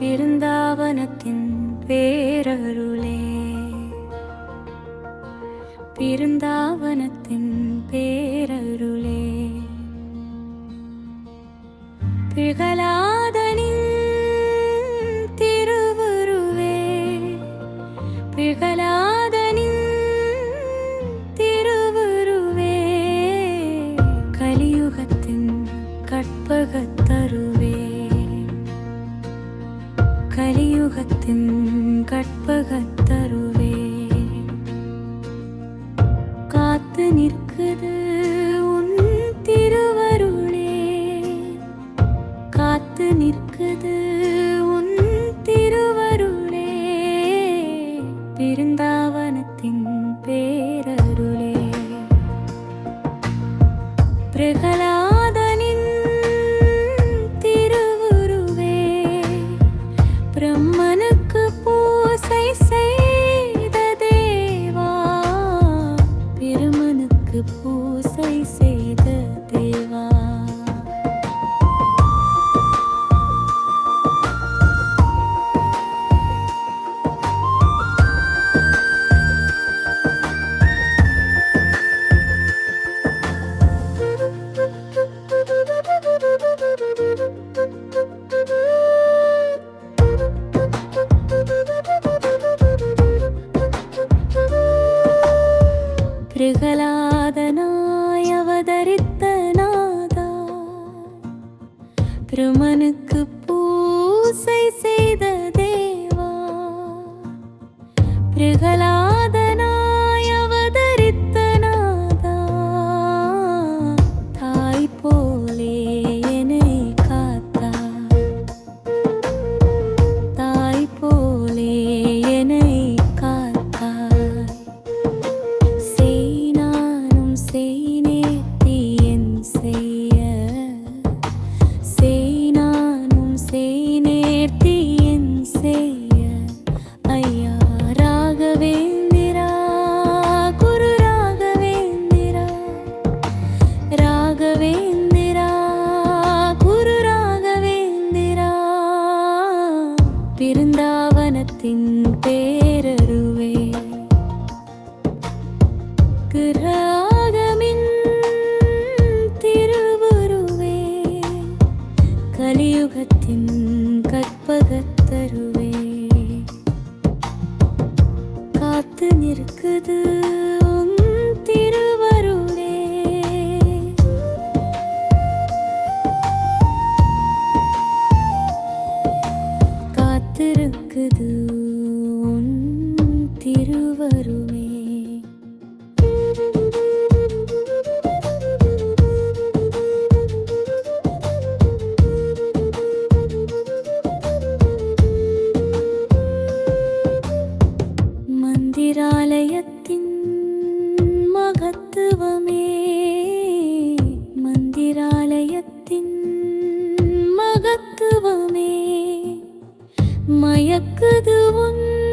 பிருந்தாவனத்தின் பேரருளே. பிருந்தாவனத்தின் பேரருளே. பிகலாதனின் திருவுருவே. பிகலாதனின் திருவுருவே. கலியுகத்தின் கற்பகத்தருவே கலியுகத்தின் கற்பகத்தருவே. காத்து நிற்குது உன் திருவருளே. காத்து நிற்குது உன் திருவருளே. பெருந்தாவனத்தின் பேரருளே பிரம்மனுக்கு பூசை செய் பிரகலாதனாய் அவதரித்த நாதா. பிரமனுக்கு பூசை செய்த தேவா. பிரகலாத கலியுகத்தின் கற்பகத்தருவே காத்து நிற்குது உன் திருவருளே. காத்திருக்குது திருவருள். மந்திராலயத்தின் மகத்துவமே. மயக்குது உன்